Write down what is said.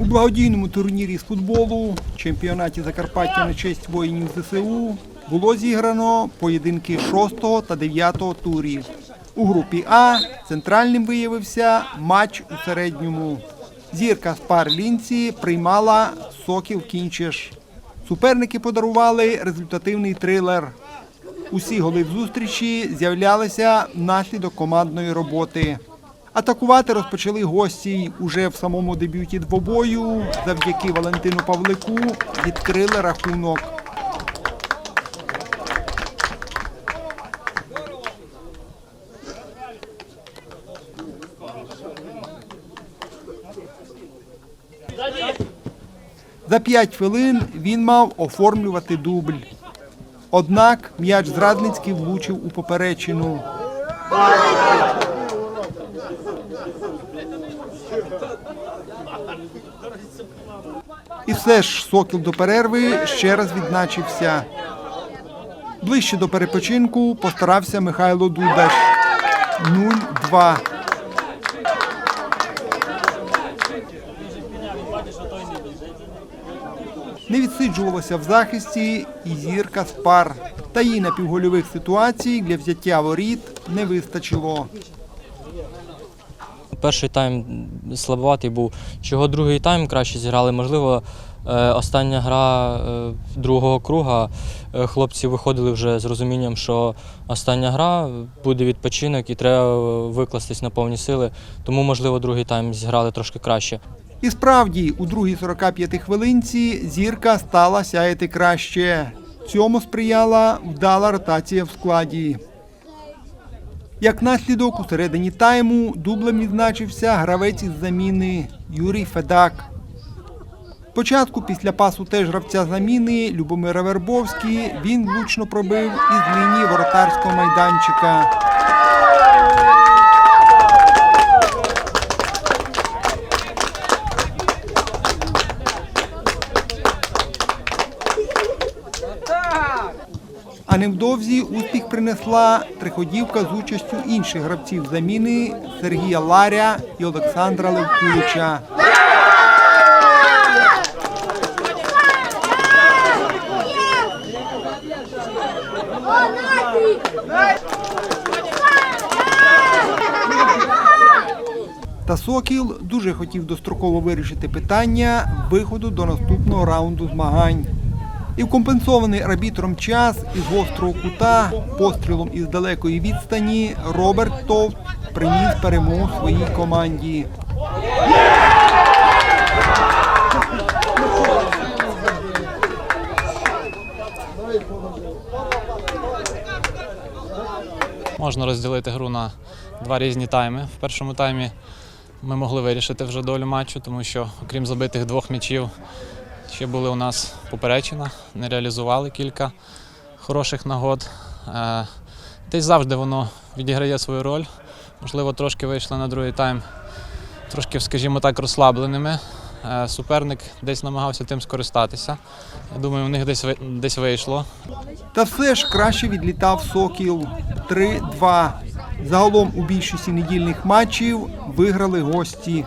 У благодійному турнірі з футболу, чемпіонаті Закарпаття на честь воїнів ЗСУ, було зіграно поєдинки 6 та 9 турів. У групі А центральним виявився матч у середньому. Зірка з пар Лінці приймала Сокіл Кінчеш. Суперники подарували результативний трилер. Усі голи в зустрічі з'являлися внаслідок командної роботи. Атакувати розпочали гості уже в самому дебюті двобою. Завдяки Валентину Павлику відкрили рахунок. За п'ять хвилин він мав оформлювати дубль. Однак м'яч зрадницький влучив у поперечину. І все ж Сокіл до перерви ще раз відзначився. Ближче до перепочинку постарався Михайло Дудаш. 0-2. Не відсиджувалося в захисті і зірка з пар. Та їй напівгольових ситуацій для взяття воріт не вистачило. Перший тайм слабоватий був. Чого другий тайм краще зіграли? Можливо, е, остання гра е, другого круга. е, Хлопці виходили вже з розумінням, що остання гра буде відпочинок і треба викластись на повні сили. Тому, можливо, другий тайм зіграли трошки краще. І справді, у другій 45 хвилинці зірка стала сяяти краще. Цьому сприяла вдала ротація в складі. Як наслідок, у середині тайму дублем відзначився гравець із заміни Юрій Федак. Спочатку, після пасу теж гравця заміни Любомира Вербовський, він влучно пробив із лінії воротарського майданчика. А невдовзі успіх принесла триходівка з участю інших гравців заміни Сергія Ларя і Олександра Левкулича. Та Сокіл дуже хотів достроково вирішити питання виходу до наступного раунду змагань. І компенсований арбітром час із гострого кута, пострілом із далекої відстані, Роберт Товт приніс перемогу своїй команді. Можна розділити гру на два різні тайми. В першому таймі ми могли вирішити вже долю матчу, тому що, окрім забитих двох м'ячів, ще були у нас поперечина, не реалізували кілька хороших нагод. Десь завжди воно відіграє свою роль. Можливо, трошки вийшли на другий тайм, трошки, скажімо так, розслабленими. Е, Суперник десь намагався тим скористатися. Я думаю, у них десь десь вийшло. Та все ж краще відлітав Сокіл 3-2. Загалом у більшості недільних матчів виграли гості.